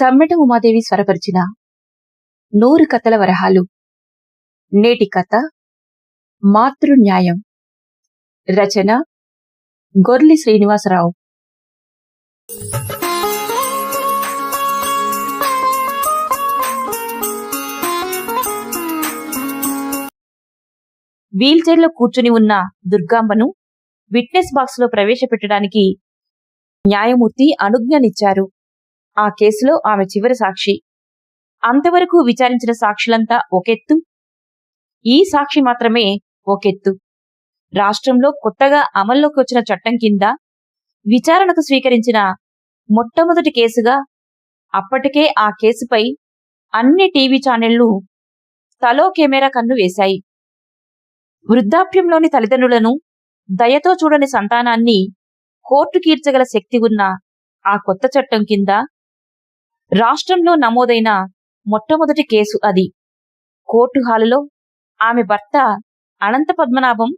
సమ్మెట ఉమాదేవి స్వరపరిచిన నూరు కథల వరహాలు. నేటి కథ మాతృన్యాయం. రచన గొర్లి శ్రీనివాసరావు. వీల్చైర్లో కూర్చుని ఉన్న దుర్గాంబను విట్నెస్ బాక్స్లో ప్రవేశపెట్టడానికి న్యాయమూర్తి అనుజ్ఞనిచ్చారు. ఆ కేసులో ఆమె చివరి సాక్షి. అంతవరకు విచారించిన సాక్షులంతా ఒకెత్తు? ఈ సాక్షి మాత్రమే ఒకెత్తు. రాష్ట్రంలో కొత్తగా అమల్లోకి వచ్చిన చట్టం కింద విచారణకు స్వీకరించిన మొట్టమొదటి కేసుగా అప్పటికే ఆ కేసుపై అన్ని టీవీ ఛానళ్ళు తలో కెమెరా కన్ను వేశాయి. వృద్ధాప్యంలోని తల్లిదండ్రులను దయతో చూడని సంతానాన్ని కోర్టు కీర్చగల శక్తి ఉన్న ఆ కొత్త చట్టం కింద రాష్ట్రంలో నమోదైన మొట్టమొదటి కేసు అది. కోర్టు హాలులో ఆమె భర్త అనంత పద్మనాభం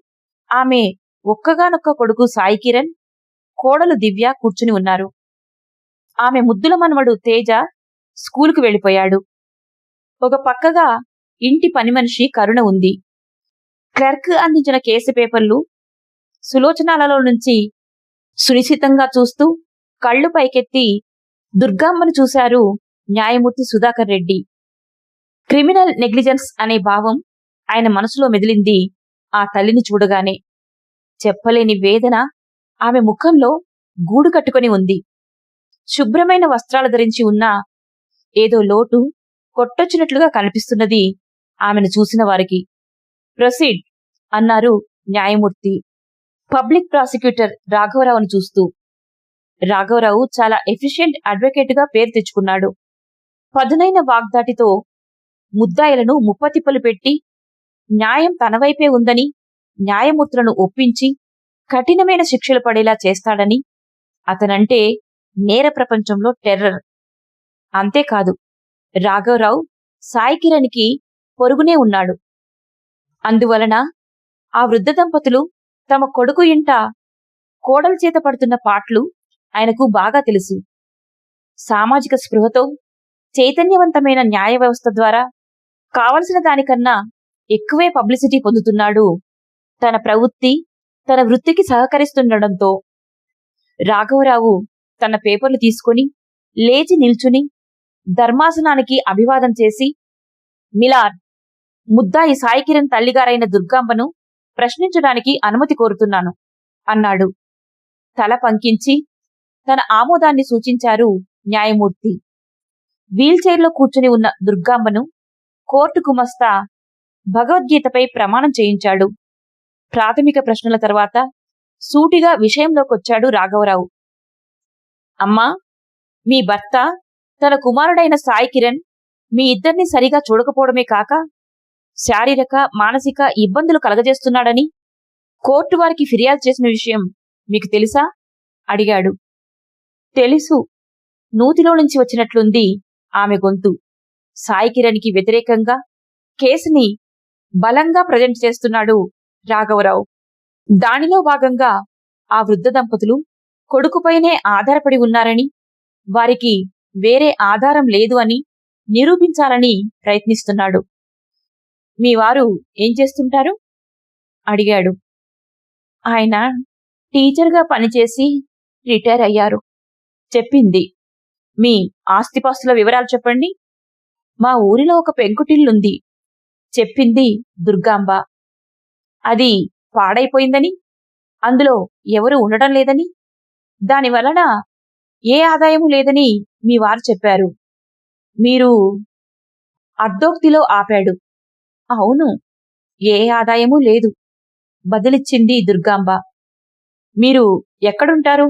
ఆమె ఒక్కగానొక్క కొడుకు సాయి కిరణ్ కోడలు దివ్య కూర్చుని ఉన్నారు. ఆమె ముద్దుల మనవడు తేజ స్కూలుకు వెళ్ళిపోయాడు. ఒక పక్కగా ఇంటి పని మనిషి కరుణ ఉంది. క్లర్క్ అందించిన కేసు పేపర్లు సులోచనాలలో నుంచి సునిశ్చితంగా చూస్తూ కళ్ళు పైకెత్తి దుర్గమ్మను చూశారు న్యాయమూర్తి సుధాకర్ రెడ్డి. క్రిమినల్ నెగ్లిజెన్స్ అనే భావం ఆయన మనసులో మెదిలింది ఆ తల్లిని చూడగానే. చెప్పలేని వేదన ఆమె ముఖంలో గూడు కట్టుకొని ఉంది. శుభ్రమైన వస్త్రాలు ధరించి ఉన్న ఏదో లోటు కొట్టొచ్చినట్లుగా కనిపిస్తున్నది ఆమెను చూసిన వారికి. ప్రొసీడ్ అన్నారు న్యాయమూర్తి. పబ్లిక్ ప్రాసిక్యూటర్ రాఘవరావును చూస్తూ. రాఘవరావు చాలా ఎఫిషియెంట్ అడ్వకేట్గా పేరు తెచ్చుకున్నాడు. పదునైన వాగ్దాటితో ముద్దాయిలను ముప్పతిప్పలు పెట్టి న్యాయం తన వైపే ఉందని న్యాయమూర్తులను ఒప్పించి కఠినమైన శిక్షలు పడేలా చేస్తాడని అతనంటే నేర ప్రపంచంలో టెర్రర్. అంతేకాదు రాఘవరావు సాయి కిరణ్కి పొరుగునే ఉన్నాడు. అందువలన ఆ వృద్ధ దంపతులు తమ కొడుకు ఇంట కోడలు చేత పడుతున్న పాటలు ఆయనకు బాగా తెలుసు. సామాజిక స్పృహతో చైతన్యవంతమైన న్యాయ వ్యవస్థ ద్వారా కావలసిన దానికన్నా ఎక్కువే పబ్లిసిటీ పొందుతున్నాడు. తన ప్రవృత్తి తన వృత్తికి సహకరిస్తుండడంతో రాఘవరావు తన పేపర్లు తీసుకుని లేచి నిల్చుని ధర్మాసనానికి అభివాదం చేసి మిలార్ ముద్దాయి సాయి కిరణ్ తల్లిగారైన దుర్గాంబను ప్రశ్నించడానికి అనుమతి కోరుతున్నాను అన్నాడు. తల పంకించి తన ఆమోదాన్ని సూచించారు న్యాయమూర్తి. వీల్చైర్లో కూర్చుని ఉన్న దుర్గాంబను కోర్టు గుమస్తా భగవద్గీతపై ప్రమాణం చేయించాడు. ప్రాథమిక ప్రశ్నల తర్వాత సూటిగా విషయంలోకొచ్చాడు రాఘవరావు. అమ్మా మీ భర్త తన కుమారుడైన సాయి కిరణ్ మీ ఇద్దరిని సరిగా చూడకపోవడమే కాక శారీరక మానసిక ఇబ్బందులు కలగజేస్తున్నాడని కోర్టు వారికి ఫిర్యాదు చేసిన విషయం మీకు తెలుసా? అడిగాడు. తెలుసు. నూతిలో నుంచి వచ్చినట్లుంది ఆమె గొంతు. సాయి కిరణ్కి వ్యతిరేకంగా కేసుని బలంగా ప్రజెంట్ చేస్తున్నాడు రాఘవరావు. దానిలో భాగంగా ఆ వృద్ధ దంపతులు కొడుకుపైనే ఆధారపడి ఉన్నారని వారికి వేరే ఆధారం లేదు అని నిరూపించాలని ప్రయత్నిస్తున్నాడు. మీ వారు ఏం చేస్తుంటారు? అడిగాడు. ఆయన టీచర్గా పనిచేసి రిటైర్ అయ్యారు. చెప్పింది. మీ ఆస్తిపాస్తుల వివరాలు చెప్పండి. మా ఊరిలో ఒక పెంకుటిల్లుంది. చెప్పింది దుర్గాంబ. అది పాడైపోయిందని అందులో ఎవరు ఉండడం లేదని దాని వలన ఏ ఆదాయము లేదని మీ వారు చెప్పారు. మీరు అర్ధోక్తిలో ఆపాడు. అవును ఏ ఆదాయమూ లేదు. బదిలిచ్చింది దుర్గాంబ. మీరు ఎక్కడుంటారు?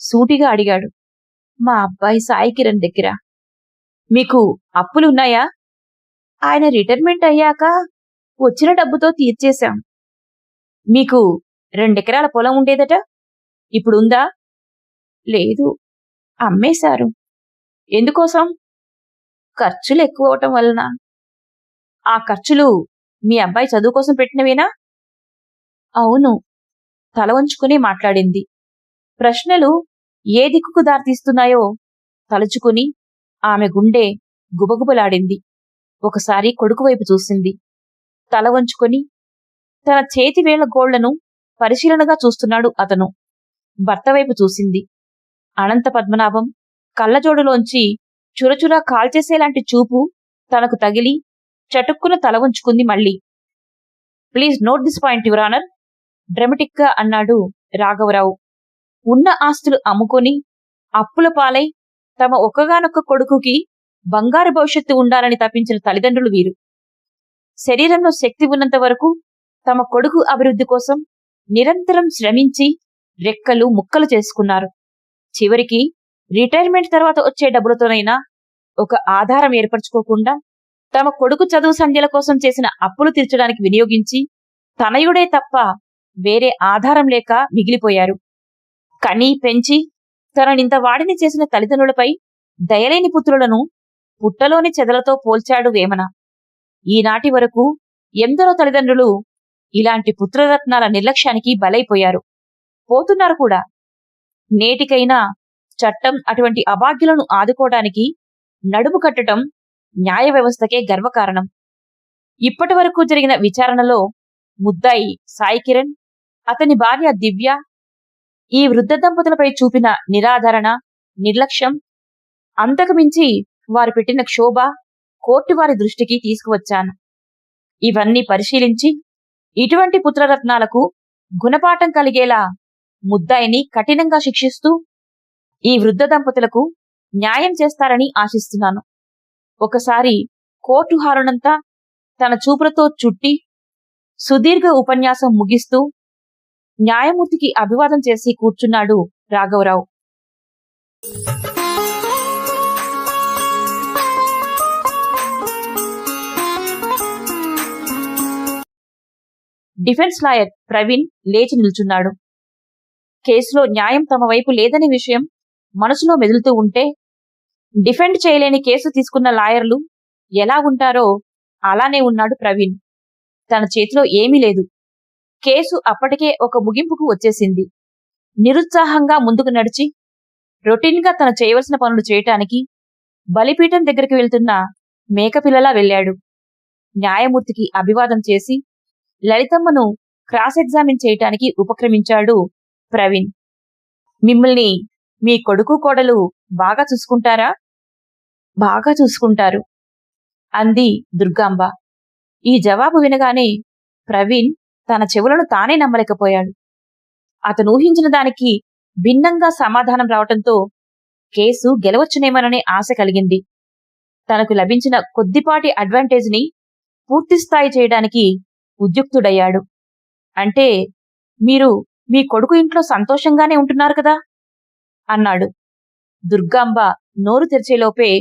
సూటిగా అడిగాడు. మా అబ్బాయి సాయి కిరణ్ దగ్గర. మీకు అప్పులున్నాయా ఆయన రిటైర్మెంట్ అయ్యాక వచ్చిన డబ్బుతో తీర్చేశాం. మీకు రెండెకరాల పొలం ఉండేదట? ఇప్పుడు ఉందా లేదు. అమ్మేశారు. ఎందుకోసం? ఖర్చులు ఎక్కువ అవటం వలన. ఆ ఖర్చులు మీ అబ్బాయి చదువు కోసం పెట్టినవేనా? అవును. తల వంచుకుని మాట్లాడింది. ప్రశ్నలు ఏ దిక్కుకు దారితీస్తున్నాయో తలుచుకుని ఆమె గుండె గుబగుబలాడింది. ఒకసారి కొడుకు వైపు చూసింది. తల వంచుకొని తన చేతి వేళ్ళ గోళ్ళను పరిశీలనగా చూస్తున్నాడు అతను. భర్త వైపు చూసింది. అనంత పద్మనాభం కళ్ళజోడులోంచి చురచురా కాల్చేసేలాంటి చూపు తనకు తగిలి చటుక్కున తల ఉంచుకుంది మళ్ళీ. Please note this point your honour honour డ్రమటిక్గా అన్నాడు రాఘవరావు. ఉన్న ఆస్తులు అమ్ముకొని అప్పుల పాలై తమ ఒక్కగానొక్క కొడుకుకి బంగారు భవిష్యత్తు ఉండాలని తప్పించిన తల్లిదండ్రులు వీరు. శరీరంలో శక్తి ఉన్నంత వరకు తమ కొడుకు అభివృద్ధి కోసం నిరంతరం శ్రమించి రెక్కలు ముక్కలు చేసుకున్నారు. చివరికి రిటైర్మెంట్ తర్వాత వచ్చే డబ్బులతోనైనా ఒక ఆధారం ఏర్పరచుకోకుండా తమ కొడుకు చదువు సంధ్యల కోసం చేసిన అప్పులు తీర్చడానికి వినియోగించి తనయుడే తప్ప వేరే ఆధారం లేక మిగిలిపోయారు. కని పెంచి తననింత వాడిని చేసిన తల్లిదండ్రులపై దయలేని పుత్రులను పుట్టలోని చెదలతో పోల్చాడు వేమన. ఈనాటి వరకు ఎందరో తల్లిదండ్రులు ఇలాంటి పుత్రరత్నాల నిర్లక్ష్యానికి బలైపోయారు. పోతున్నారు కూడా. నేటికైనా చట్టం అటువంటి అభాగ్యులను ఆదుకోవడానికి నడుము కట్టడం న్యాయ వ్యవస్థకే గర్వకారణం. ఇప్పటి వరకు జరిగిన విచారణలో ముద్దాయి సాయి కిరణ్ అతని భార్య దివ్య ఈ వృద్ధ దంపతులపై చూపిన నిరాధరణ నిర్లక్ష్యం అంతకుమించి వారు పెట్టిన క్షోభ కోర్టు వారి దృష్టికి తీసుకువచ్చాను. ఇవన్నీ పరిశీలించి ఇటువంటి పుత్రరత్నాలకు గుణపాఠం కలిగేలా ముద్దాయిని కఠినంగా శిక్షిస్తూ ఈ వృద్ధ దంపతులకు న్యాయం చేస్తారని ఆశిస్తున్నాను. ఒకసారి కోర్టు హారునంతా తన చూపులతో చుట్టి సుదీర్ఘ ఉపన్యాసం ముగిస్తూ న్యాయమూర్తికి అభివాదం చేసి కూర్చున్నాడు రాఘవరావు. డిఫెన్స్ లాయర్ ప్రవీణ్ లేచి నిల్చున్నాడు. కేసులో న్యాయం తమ వైపు లేదనే విషయం మనసులో మెదులుతూ ఉంటే డిఫెండ్ చేయలేని కేసు తీసుకున్న లాయర్లు ఎలా ఉంటారో అలానే ఉన్నాడు ప్రవీణ్. తన చేతిలో ఏమీ లేదు. కేసు అప్పటికే ఒక ముగింపుకు వచ్చేసింది. నిరుత్సాహంగా ముందుకు నడిచి రొటీన్గా తను చేయవలసిన పనులు చేయటానికి బలిపీఠం దగ్గరికి వెళ్తున్న మేకపిల్లలా వెళ్ళాడు. న్యాయమూర్తికి అభివాదం చేసి లలితమ్మను క్రాస్ ఎగ్జామిన్ చేయటానికి ఉపక్రమించాడు ప్రవీణ్. మిమ్మల్ని మీ కొడుకు కోడలు బాగా చూసుకుంటారా? బాగా చూసుకుంటారు అంది దుర్గాంబ. ఈ జవాబు వినగానే ప్రవీణ్ తన చెవులను తానే నమ్మలేకపోయాడు. అతను ఊహించిన దానికి భిన్నంగా సమాధానం రావటంతో కేసు గెలవచ్చునేమోననే ఆశ కలిగింది. తనకు లభించిన కొద్దిపాటి అడ్వాంటేజ్ని పూర్తిస్థాయి చేయడానికి ఉద్యుక్తుడయ్యాడు. అంటే మీరు మీ కొడుకు ఇంట్లో సంతోషంగానే ఉంటున్నారు కదా? అన్నాడు. దుర్గాంబ నోరు తెరిచేలోపే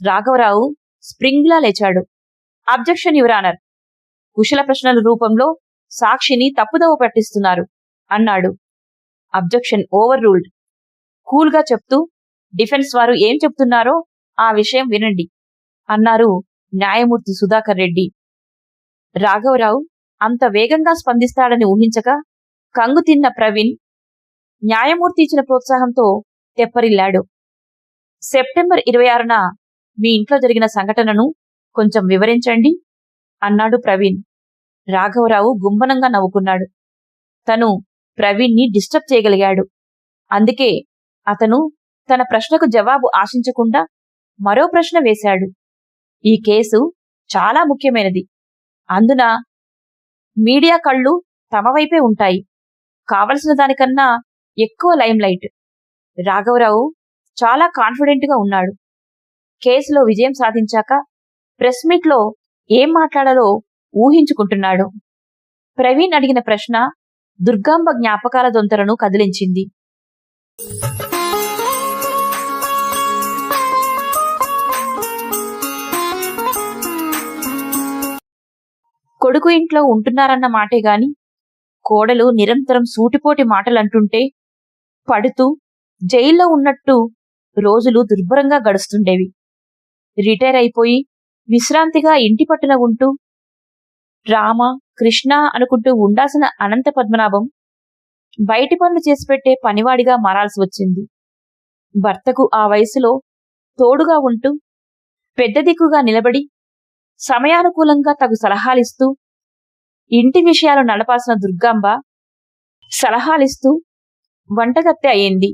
రాఘవరావు స్ప్రింగ్లా లేచాడు. అబ్జెక్షన్ యువరానర్ కుశల ప్రశ్నల రూపంలో సాక్షిని తప్పుదవ పట్టిస్తున్నారు అన్నాడు. అబ్జెక్షన్ ఓవర్ రూల్డ్ కూల్గా చెప్తూ డిఫెన్స్ వారు ఏం చెప్తున్నారో ఆ విషయం వినండి అన్నారు న్యాయమూర్తి సుధాకర్ రెడ్డి. రాఘవరావు అంత వేగంగా స్పందిస్తాడని ఊహించక కంగు తిన్న ప్రవీణ్ న్యాయమూర్తి ఇచ్చిన ప్రోత్సాహంతో తెప్పరిల్లాడు. సెప్టెంబర్ ఇరవై ఆరున మీ ఇంట్లో జరిగిన సంఘటనను కొంచెం వివరించండి అన్నాడు ప్రవీణ్. రాఘవరావు గుంభనంగా నవ్వుకున్నాడు. తను ప్రవీణ్ని డిస్టర్బ్ చేయగలిగాడు. అందుకే అతను తన ప్రశ్నకు జవాబు ఆశించకుండా మరో ప్రశ్న వేశాడు. ఈ కేసు చాలా ముఖ్యమైనది. అందున మీడియా కళ్ళు తమ వైపే ఉంటాయి. కావలసిన దానికన్నా ఎక్కువ లైమ్లైట్ రాఘవరావు చాలా కాన్ఫిడెంట్గా ఉన్నాడు. కేసులో విజయం సాధించాక ప్రెస్ మీట్లో ఏం మాట్లాడాలో ఊహించుకుంటున్నాడు. ప్రవీణ్ అడిగిన ప్రశ్న దుర్గాంబ జ్ఞాపకాల దొంతరను కదిలించింది. కొడుకు ఇంట్లో ఉంటున్నారన్న మాటే గాని కోడలు నిరంతరం సూటిపోటి మాటలంటుంటే పడుతూ జైల్లో ఉన్నట్టు రోజులు దుర్భరంగా గడుస్తుండేవి. రిటైర్ అయిపోయి విశ్రాంతిగా ఇంటి పట్టున ఉంటూ రామ కృష్ణ అనుకుంటూ ఉండాల్సిన అనంత పద్మనాభం బయటి పనులు చేసి పెట్టే పనివాడిగా మారాల్సి వచ్చింది. భర్తకు ఆ వయసులో తోడుగా ఉంటూ పెద్ద దిక్కుగా నిలబడి సమయానుకూలంగా తగు సలహాలిస్తూ ఇంటి విషయాలు నడపాల్సిన దుర్గాంబ సలహాలిస్తూ వంటగత్తె అయింది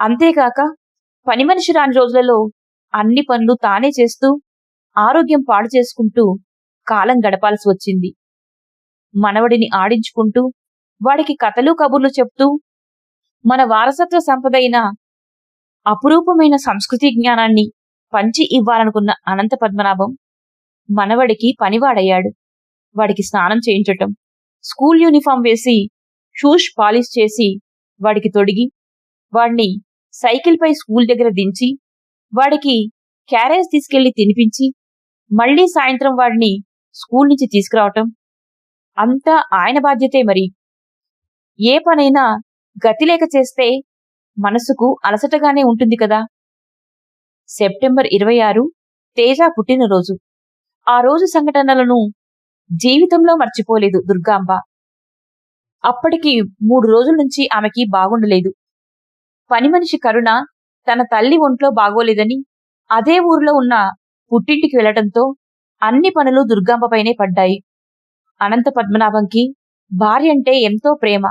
అంతేకాక పని మనిషి రాని రోజులలో అన్ని పనులు తానే చేస్తూ ఆరోగ్యం పాడు చేసుకుంటూ కాలం గడపాల్సి వచ్చింది. మనవడిని ఆడించుకుంటూ వాడికి కథలు కబుర్లు చెప్తూ మన వారసత్వ సంపద అయిన అపురూపమైన సంస్కృతి జ్ఞానాన్ని పంచి ఇవ్వాలనుకున్న అనంత పద్మనాభం మనవడికి పనివాడయ్యాడు. వాడికి స్నానం చేయించటం స్కూల్ యూనిఫామ్ వేసి షూస్ పాలిష్ చేసి వాడికి తొడిగి వాడిని సైకిల్పై స్కూల్ దగ్గర దించి వాడికి క్యారేజ్ తీసుకెళ్ళి తినిపించి మళ్ళీ సాయంత్రం వాడిని స్కూల్ నుంచి తీసుకురావటం. అంతా ఆయన బాధ్యతే మరి. ఏ పనైనా గతిలేక చేస్తే మనసుకు అలసటగానే ఉంటుంది కదా. సెప్టెంబర్ ఇరవై ఆరు తేజ పుట్టినరోజు. ఆ రోజు సంఘటనలను జీవితంలో మర్చిపోలేదు దుర్గాంబ. అప్పటికి మూడు రోజుల నుంచి ఆమెకి బాగుండలేదు. పని మనిషి కరుణ తన తల్లి ఒంట్లో బాగోలేదని అదే ఊరిలో ఉన్న పుట్టింటికి వెళ్ళటంతో అన్ని పనులు దుర్గాంబపైనే పడ్డాయి. అనంత పద్మనాభంకి భార్య అంటే ఎంతో ప్రేమ.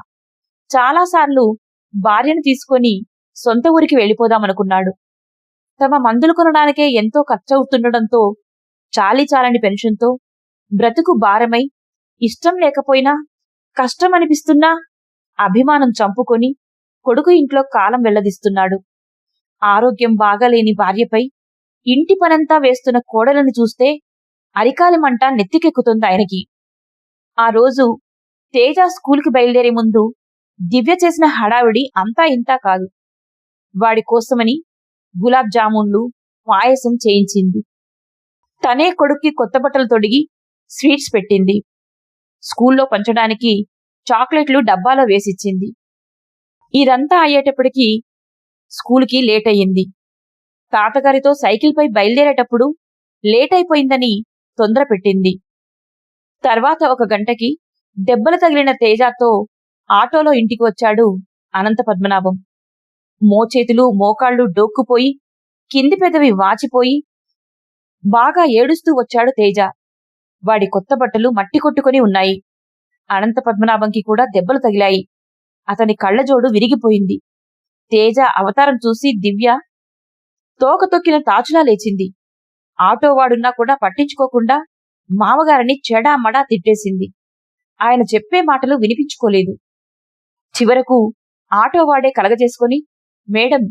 చాలాసార్లు భార్యను తీసుకొని సొంత ఊరికి వెళ్ళిపోదామనుకున్నాడు. తమ మందులు కొనడానికే ఎంతో ఖర్చవుతుండటంతో చాలీ చాలని పెన్షన్తో బ్రతుకు భారమై ఇష్టం లేకపోయినా కష్టం అనిపిస్తున్నా అభిమానం చంపుకొని కొడుకు ఇంట్లో కాలం వెళ్ళదీస్తున్నాడు. ఆరోగ్యం బాగాలేని భార్యపై ఇంటి పనంతా వేస్తున్న కోడలను చూస్తే అరికాలమంటా నెత్తికెక్కుతుంది ఆయనకి. ఆ రోజు తేజ స్కూల్కి బయలుదేరే ముందు దివ్య చేసిన హడావిడి అంతా ఇంతా కాదు. వాడి కోసమని గులాబ్ జామున్లు పాయసం చేయించింది. తనే కొడుక్కి కొత్త బట్టలు తొడిగి స్వీట్స్ పెట్టింది. స్కూల్లో పంచడానికి చాక్లెట్లు డబ్బాలో వేసిచ్చింది. ఇదంతా అయ్యేటప్పటికీ స్కూల్కి లేట్ అయ్యింది. తాతగారితో సైకిల్పై బయలుదేరేటప్పుడు లేట్ అయిపోయిందని తొందర పెట్టింది. తర్వాత ఒక గంటకి దెబ్బలు తగిలిన తేజాతో ఆటోలో ఇంటికి వచ్చాడు అనంత పద్మనాభం. మోచేతులు మోకాళ్ళు డోక్కుపోయి కింది పెదవి వాచిపోయి బాగా ఏడుస్తూ వచ్చాడు తేజ. వాడి కొత్త బట్టలు మట్టి కొట్టుకుని ఉన్నాయి. అనంత పద్మనాభంకి కూడా దెబ్బలు తగిలాయి. అతని కళ్ళజోడు విరిగిపోయింది. తేజ అవతారం చూసి దివ్య తోక తొక్కిన తాచులా లేచింది. ఆటోవాడున్నా కూడా పట్టించుకోకుండా మామగారిని చెడామడా తిట్టేసింది. ఆయన చెప్పే మాటలు వినిపించుకోలేదు. చివరకు ఆటోవాడే కలగజేసుకొని మేడం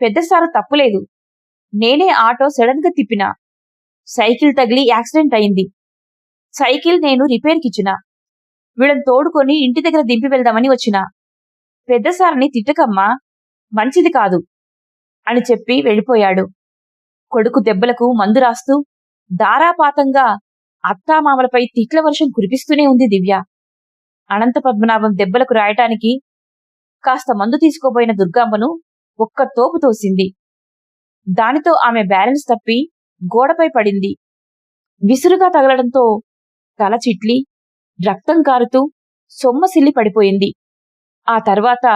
పెద్దసారు తప్పులేదు. నేనే ఆటో సడన్గా తిప్పినా. సైకిల్ తగిలి యాక్సిడెంట్ అయింది. సైకిల్ నేను రిపేర్కిచ్చినా. వీళ్ళని తోడుకొని ఇంటి దగ్గర దింపి వెళ్దామని వచ్చిన. పెద్దసారిని తిట్టకమ్మా మంచిది కాదు అని చెప్పి వెళ్ళిపోయాడు. కొడుకు దెబ్బలకు మందు రాస్తూ దారాపాతంగా అత్తామామలపై తిట్ల వర్షం కురిపిస్తూనే ఉంది దివ్య. అనంత పద్మనాభం దెబ్బలకు రాయటానికి కాస్త మందు తీసుకోబోయిన దుర్గాంబను ఒక్క తోపు తోసింది. దానితో ఆమె బ్యాలెన్స్ తప్పి గోడపై పడింది. విసురుగా తగలడంతో తల చిట్లి రక్తం కారుతూ సొమ్మసిల్లి పడిపోయింది. ఆ తర్వాత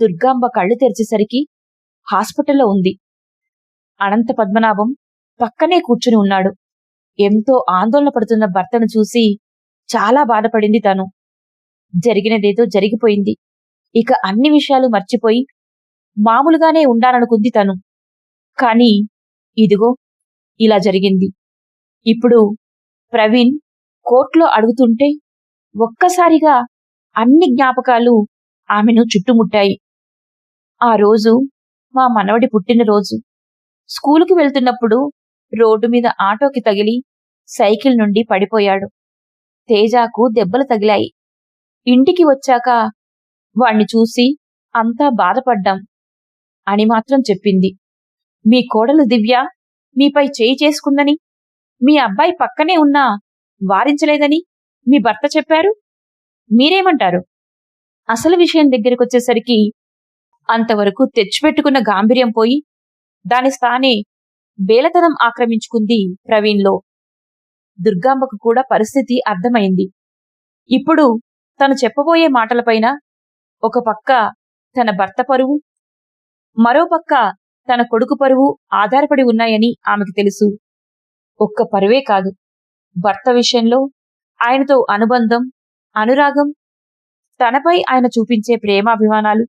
దుర్గాంబ కళ్ళు తెరిచేసరికి హాస్పిటల్లో ఉంది. అనంత పద్మనాభం పక్కనే కూర్చుని ఉన్నాడు. ఎంతో ఆందోళన పడుతున్న భర్తను చూసి చాలా బాధపడింది తను. జరిగినదేదో జరిగిపోయింది. ఇక అన్ని విషయాలు మర్చిపోయి మామూలుగానే ఉండాలనుకుంది తను. కాని ఇదిగో ఇలా జరిగింది. ఇప్పుడు ప్రవీణ్ కోర్టులో అడుగుతుంటే ఒక్కసారిగా అన్ని జ్ఞాపకాలు ఆమెను చుట్టుముట్టాయి. ఆ రోజు మా మనవడి పుట్టినరోజు. స్కూలుకి వెళ్తున్నప్పుడు రోడ్డు మీద ఆటోకి తగిలి సైకిల్ నుండి పడిపోయాడు. తేజాకు దెబ్బలు తగిలాయి. ఇంటికి వచ్చాక వాణ్ణి చూసి అంతా బాధపడ్డాం అని మాత్రం చెప్పింది. మీ కోడలు దివ్య మీపై చేయి చేసుకుందని మీ అబ్బాయి పక్కనే ఉన్నా వారించలేదని మీ భర్త చెప్పారు? మీరేమంటారు? అసలు విషయం దగ్గరికొచ్చేసరికి అంతవరకు తెచ్చిపెట్టుకున్న గాంభీర్యం పోయి దాని స్థానే బేలతనం ఆక్రమించుకుంది ప్రవీణ్లో. దుర్గాంబకు కూడా పరిస్థితి అర్థమైంది. ఇప్పుడు తను చెప్పబోయే మాటలపైన ఒక పక్క తన భర్త పరువు మరో పక్క తన కొడుకు పరువు ఆధారపడి ఉన్నాయని ఆమెకు తెలుసు. ఒక్క పరువే కాదు భర్త విషయంలో ఆయనతో అనుబంధం అనురాగం తనపై ఆయన చూపించే ప్రేమాభిమానాలు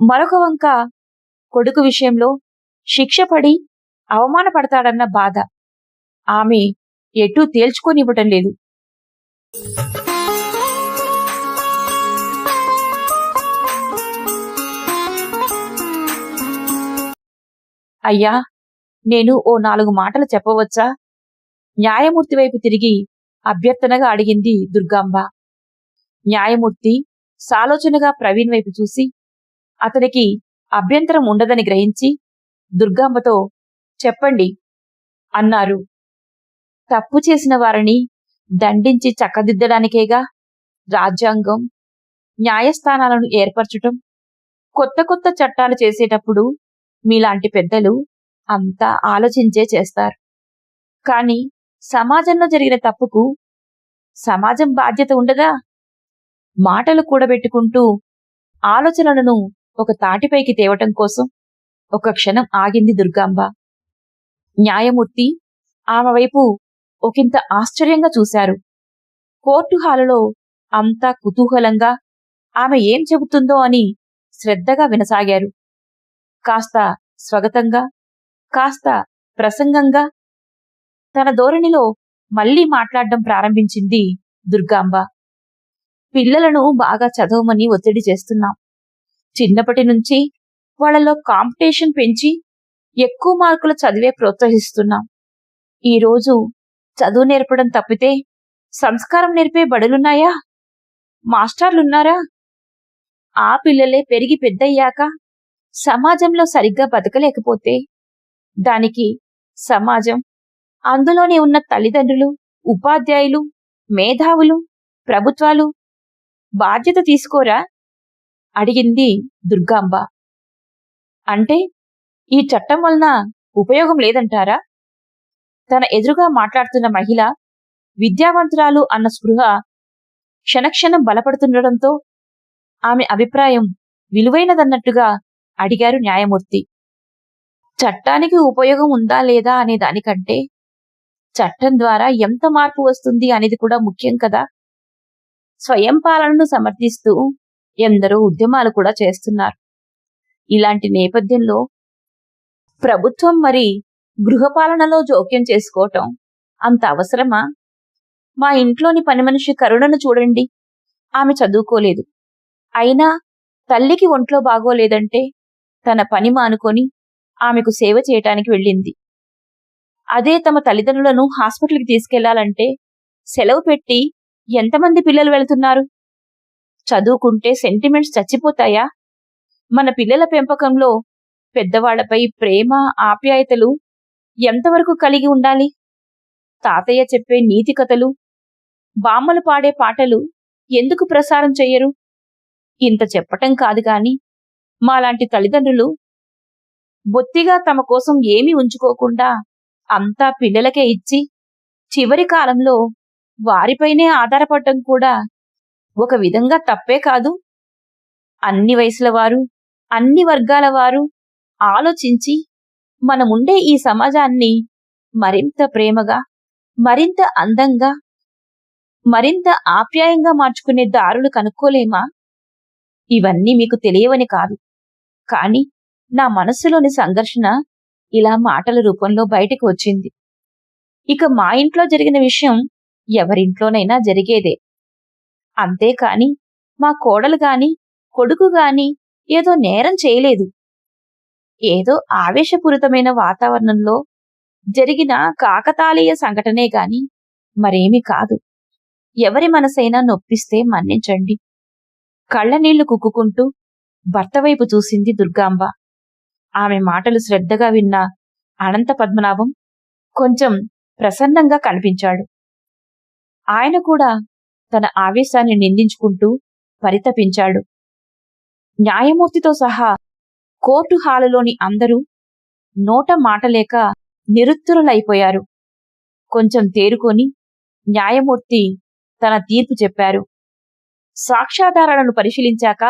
మరొక వంక కొడుకు విషయంలో శిక్షపడి అవమానపడతాడన్న బాధ ఆమె ఎటూ తేల్చుకొనివ్వటం లేదు. అయ్యా నేను ఓ నాలుగు మాటలు చెప్పవచ్చా? న్యాయమూర్తి వైపు తిరిగి అభ్యర్థనగా అడిగింది దుర్గాంబ. న్యాయమూర్తి సాలోచనగా ప్రవీణ్ వైపు చూసి అతనికి అభ్యంతరం ఉండదని గ్రహించి దుర్గాంబతో చెప్పండి అన్నారు. తప్పు చేసిన వారిని దండించి చక్కదిద్దడానికేగా రాజ్యాంగం న్యాయస్థానాలను ఏర్పరచటం కొత్త కొత్త చట్టాలు చేసేటప్పుడు మీలాంటి పెద్దలు అంతా ఆలోచించే చేస్తారు. కానీ సమాజంలో జరిగిన తప్పుకు సమాజం బాధ్యత ఉండదా మాటలు కూడబెట్టుకుంటూ ఆలోచనలను ఒక తాటిపైకి తేవటం కోసం ఒక క్షణం ఆగింది దుర్గాంబ. న్యాయమూర్తి ఆమె వైపు ఒకంత ఆశ్చర్యంగా చూశారు. కోర్టు హాలులో అంతా కుతూహలంగా ఆమె ఏం చెబుతుందో అని శ్రద్ధగా వినసాగారు. కాస్త స్వగతంగా కాస్త ప్రసంగంగా తన ధోరణిలో మళ్ళీ మాట్లాడడం ప్రారంభించింది దుర్గాంబ. పిల్లలను బాగా చదవమని ఒత్తిడి చేస్తున్నాం. చిన్నప్పటి నుంచి వాళ్ళలో కాంపిటీషన్ పెంచి ఎక్కువ మార్కులు చదివే ప్రోత్సహిస్తున్నాం. ఈరోజు చదువు నేర్పడం తప్పితే సంస్కారం నేర్పే బడులున్నాయా? మాస్టర్లున్నారా? ఆ పిల్లలే పెరిగి పెద్దయ్యాక సమాజంలో సరిగ్గా బతకలేకపోతే దానికి సమాజం అందులోనే ఉన్న తల్లిదండ్రులు ఉపాధ్యాయులు మేధావులు ప్రభుత్వాలు బాధ్యత తీసుకోరా? అడిగింది దుర్గాంబ. అంటే ఈ చట్టం వలన ఉపయోగం లేదంటారా? తన ఎదురుగా మాట్లాడుతున్న మహిళ విద్యావంతురాలు అన్న స్పృహ క్షణక్షణం బలపడుతుండటంతో ఆమె అభిప్రాయం విలువైనదన్నట్టుగా అడిగారు న్యాయమూర్తి. చట్టానికి ఉపయోగం ఉందా లేదా అనే దానికంటే చట్టం ద్వారా ఎంత మార్పు వస్తుంది అనేది కూడా ముఖ్యం కదా. స్వయం పాలనను సమర్థిస్తూ ఎందరో ఉద్యమాలు కూడా చేస్తున్నారు. ఇలాంటి నేపథ్యంలో ప్రభుత్వం మరి గృహపాలనలో జోక్యం చేసుకోవటం అంత అవసరమా? మా ఇంట్లోని పని మనిషి కరుణను చూడండి. ఆమె చదువుకోలేదు. అయినా తల్లికి ఒంట్లో బాగోలేదంటే తన పని మానుకొని ఆమెకు సేవ చేయటానికి వెళ్ళింది. అదే తమ తల్లిదండ్రులను హాస్పిటల్కి తీసుకెళ్ళాలంటే సెలవు పెట్టి ఎంతమంది పిల్లలు వెళ్తున్నారు? చదువుకుంటే సెంటిమెంట్స్ చచ్చిపోతాయా? మన పిల్లల పెంపకంలో పెద్దవాళ్ళపై ప్రేమ ఆప్యాయతలు ఎంతవరకు కలిగి ఉండాలి? తాతయ్య చెప్పే నీతి కథలు బామ్మలు పాడే పాటలు ఎందుకు ప్రసారం చెయ్యరు? ఇంత చెప్పటం కాదు గాని మాలాంటి తల్లిదండ్రులు బొత్తిగా తమ కోసం ఏమీ ఉంచుకోకుండా అంతా పిల్లలకే ఇచ్చి చివరి కాలంలో వారిపైనే ఆధారపడటం కూడా ఒక విధంగా తప్పే కాదు. అన్ని వయసుల వారు అన్ని వర్గాల వారు ఆలోచించి మనముండే ఈ సమాజాన్ని మరింత ప్రేమగా మరింత అందంగా మరింత ఆప్యాయంగా మార్చుకునే దారులు కనుక్కోలేమా? ఇవన్నీ మీకు తెలియవని కాదు. కాని నా మనస్సులోని సంఘర్షణ ఇలా మాటల రూపంలో బయటకు వచ్చింది. ఇక మా ఇంట్లో జరిగిన విషయం ఎవరింట్లోనైనా జరిగేదే. అంతేకాని మా కోడలు గాని కొడుకు గాని ఏదో నేరం చేయలేదు. ఏదో ఆవేశపూరితమైన వాతావరణంలో జరిగిన కాకతాళీయ సంఘటనే గాని మరేమీ కాదు. ఎవరి మనసైనా నొప్పిస్తే మన్నించండి. కళ్ళనీళ్ళు కుక్కుకుంటూ భర్త వైపు చూసింది దుర్గాంబ. ఆమె మాటలు శ్రద్ధగా విన్న అనంత పద్మనాభం కొంచెం ప్రసన్నంగా కనిపించాడు. ఆయన కూడా తన ఆవేశాన్ని నిందించుకుంటూ పరితపించాడు. న్యాయమూర్తితో సహా కోర్టు హాలులోని అందరూ నోట మాటలేక నిరుత్తురులైపోయారు. కొంచెం తేరుకొని న్యాయమూర్తి తన తీర్పు చెప్పారు. సాక్ష్యాధారాలను పరిశీలించాక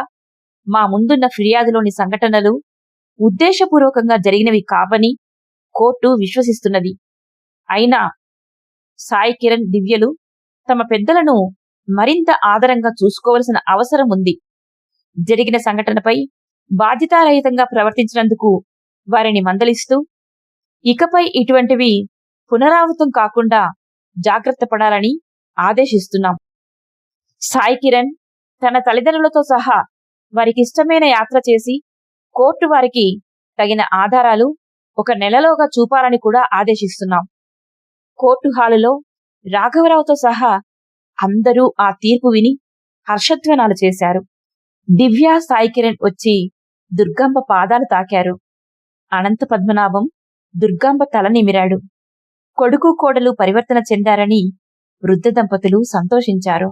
మా ముందున్న ఫిర్యాదులోని సంఘటనలు ఉద్దేశపూర్వకంగా జరిగినవి కావని కోర్టు విశ్వసిస్తున్నది. అయినా సాయి కిరణ్ దివ్యలు తమ పెద్దలను మరింత ఆదరంగా చూసుకోవలసిన అవసరం ఉంది. జరిగిన సంఘటనపై బాధ్యతారహితంగా ప్రవర్తించినందుకు వారిని మందలిస్తూ ఇకపై ఇటువంటివి పునరావృతం కాకుండా జాగ్రత్త పడాలని ఆదేశిస్తున్నాం. సాయి కిరణ్ తన తల్లిదండ్రులతో సహా వారికి ఇష్టమైన యాత్ర చేసి కోర్టు వారికి తగిన ఆధారాలు ఒక నెలలోగా చూపాలని కూడా ఆదేశిస్తున్నాం. కోర్టు హాలులో రాఘవరావుతో సహా అందరూ ఆ తీర్పు విని హర్షధ్వనాలు చేశారు. దివ్య సాయి కిరణ్ వచ్చి దుర్గాంబ పాదాలు తాకారు. అనంత పద్మనాభం దుర్గాంబ తల నిమిరాడు. కొడుకు కోడలు పరివర్తన చెందారని వృద్ధ దంపతులు సంతోషించారు.